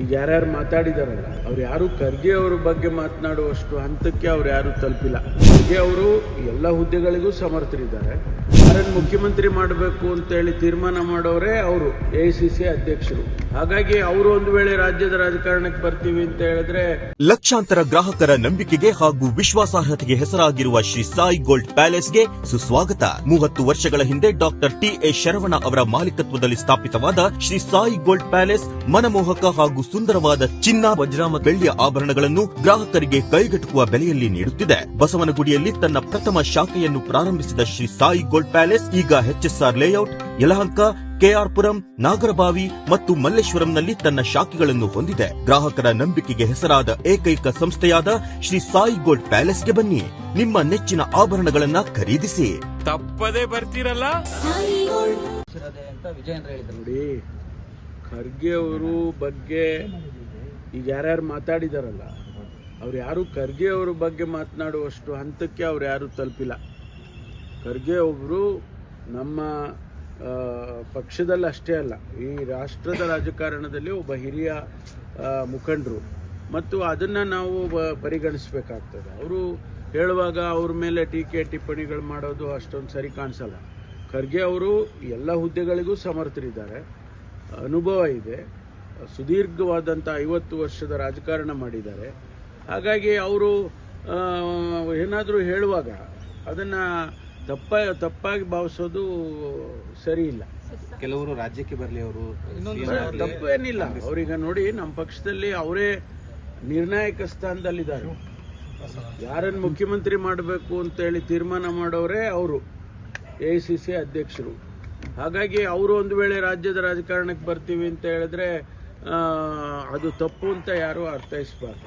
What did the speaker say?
ಈಗ ಯಾರ್ಯಾರು ಮಾತಾಡಿದಾರಲ್ಲ, ಅವ್ರು ಯಾರು ಖರ್ಗೆ ಅವ್ರ ಬಗ್ಗೆ ಮಾತನಾಡುವಷ್ಟು ಹಂತಕ್ಕೆ ಅವ್ರು ಯಾರು ತಲುಪಿಲ್ಲ. ಖರ್ಗೆ ಅವರು ಎಲ್ಲ ಹುದ್ದೆಗಳಿಗೂ ಸಮರ್ಥರಿದ್ದಾರೆ. ಯಾರನ್ನು ಮುಖ್ಯಮಂತ್ರಿ ಮಾಡಬೇಕು ಅಂತೇಳಿ ತೀರ್ಮಾನ ಮಾಡೋರೇ ಅವರು, ಎ ಸಿ ಸಿ ಅಧ್ಯಕ್ಷರು. ಹಾಗಾಗಿ ಅವರು ಒಂದು ವೇಳೆ ರಾಜ್ಯದ ರಾಜಕಾರಣಕ್ಕೆ ಬರ್ತೀವಿ ಅಂತ ಹೇಳಿದ್ರೆ ಲಕ್ಷಾಂತರ ಗ್ರಾಹಕರ ನಂಬಿಕೆಗೆ ಹಾಗೂ ವಿಶ್ವಾಸಾರ್ಹತೆಗೆ ಹೆಸರಾಗಿರುವ ಶ್ರೀ ಸಾಯಿ ಗೋಲ್ಡ್ ಪ್ಯಾಲೇಸ್ಗೆ ಸುಸ್ವಾಗತ. ಮೂವತ್ತು ವರ್ಷಗಳ ಹಿಂದೆ ಡಾಕ್ಟರ್ ಟಿ ಎ ಶರವಣ ಅವರ ಮಾಲೀಕತ್ವದಲ್ಲಿ ಸ್ಥಾಪಿತವಾದ ಶ್ರೀ ಸಾಯಿ ಗೋಲ್ಡ್ ಪ್ಯಾಲೇಸ್ ಮನಮೋಹಕ ಹಾಗೂ ಸುಂದರವಾದ ಚಿನ್ನ, ವಜ್ರ ಮತ್ತು ಬೆಳ್ಳಿಯ ಆಭರಣಗಳನ್ನು ಗ್ರಾಹಕರಿಗೆ ಕೈಗೆಟುಕುವ ಬೆಲೆಯಲ್ಲಿ ನೀಡುತ್ತಿದೆ. ಬಸವನಗುಡಿಯಲ್ಲಿ ತನ್ನ ಪ್ರಥಮ ಶಾಖೆಯನ್ನು ಪ್ರಾರಂಭಿಸಿದ ಶ್ರೀ ಸಾಯಿ ಗೋಲ್ಡ್ ಪ್ಯಾಲೇಸ್ ಈಗ ಎಚ್ಎಸ್ಆರ್ ಲೇಔಟ್, ಯಲಹಂಕ ಕೆಆರ್ಪುರಂ ನಾಗರಬಾವಿ ಮತ್ತು ಮಲ್ಲೇಶ್ವರಂನಲ್ಲಿ ತನ್ನ ಶಾಖೆಗಳನ್ನು ಹೊಂದಿದೆ. ಗ್ರಾಹಕರ ನಂಬಿಕೆಗೆ ಹೆಸರಾದ ಏಕೈಕ ಸಂಸ್ಥೆಯಾದ ಶ್ರೀ ಸಾಯಿ ಗೋಲ್ಡ್ ಪ್ಯಾಲೇಸ್ಗೆ ಬನ್ನಿ. ನಿಮ್ಮ ನೆಚ್ಚಿನ ಆಭರಣಗಳನ್ನ ಖರೀದಿಸಿ. ತಪ್ಪದೇ ಬರ್ತೀರಲ್ಲ? ನೋಡಿ ಖರ್ಗೆ ಅವರು ಬಗ್ಗೆ ಈಗ ಯಾರ್ಯಾರು ಮಾತಾಡಿದಾರಲ್ಲ ಅವ್ರು ಯಾರು ಖರ್ಗೆ ಅವ್ರ ಬಗ್ಗೆ ಮಾತನಾಡುವಷ್ಟು ಹಂತಕ್ಕೆ ಅವ್ರು ಯಾರು ತಲುಪಿಲ್ಲ. ಖರ್ಗೆ ಒಬ್ಬರು ನಮ್ಮ ಪಕ್ಷದಲ್ಲಿ ಅಷ್ಟೇ ಅಲ್ಲ. ಈ ರಾಷ್ಟ್ರದ ರಾಜಕಾರಣದಲ್ಲಿ ಒಬ್ಬ ಹಿರಿಯ ಮುಖಂಡರು. ಮತ್ತು ಅದನ್ನು ನಾವು ಪರಿಗಣಿಸಬೇಕಾಗ್ತದೆ. ಅವರು ಹೇಳುವಾಗ ಅವ್ರ ಮೇಲೆ ಟೀಕೆ, ಟಿಪ್ಪಣಿಗಳು ಮಾಡೋದು ಅಷ್ಟೊಂದು ಸರಿ ಕಾಣಿಸಲ್ಲ. ಖರ್ಗೆ ಅವರು ಎಲ್ಲ ಹುದ್ದೆಗಳಿಗೂ ಸಮರ್ಥರಿದ್ದಾರೆ. ಅನುಭವ ಇದೆ. ಸುದೀರ್ಘವಾದಂಥ ಐವತ್ತು ವರ್ಷದ ರಾಜಕಾರಣ ಮಾಡಿದ್ದಾರೆ. ಹಾಗಾಗಿ ಅವರು ಏನಾದರೂ ಹೇಳುವಾಗ ಅದನ್ನು ತಪ್ಪ ತಪ್ಪಾಗಿ ಭಾವಿಸೋದು ಸರಿ ಇಲ್ಲ. ಕೆಲವರು ರಾಜ್ಯಕ್ಕೆ ಬರಲಿ ಅವರು ತಪ್ಪು ಏನಿಲ್ಲ ಅವ್ರೀಗ ನೋಡಿ ನಮ್ಮ ಪಕ್ಷದಲ್ಲಿ ಅವರೇ ನಿರ್ಣಾಯಕ ಸ್ಥಾನದಲ್ಲಿದ್ದಾರೆ. ಯಾರನ್ನು ಮುಖ್ಯಮಂತ್ರಿ ಮಾಡಬೇಕು ಅಂತೇಳಿ ತೀರ್ಮಾನ ಮಾಡೋರೇ ಅವರು ಎ ಸಿ ಸಿ ಅಧ್ಯಕ್ಷರು. ಹಾಗಾಗಿ ಅವರು ಒಂದು ವೇಳೆ ರಾಜ್ಯದ ರಾಜಕಾರಣಕ್ಕೆ ಬರ್ತೀವಿ ಅಂತ ಹೇಳಿದ್ರೆ ಅದು ತಪ್ಪು ಅಂತ ಯಾರು ಅರ್ಥೈಸಬಾರ್ದು.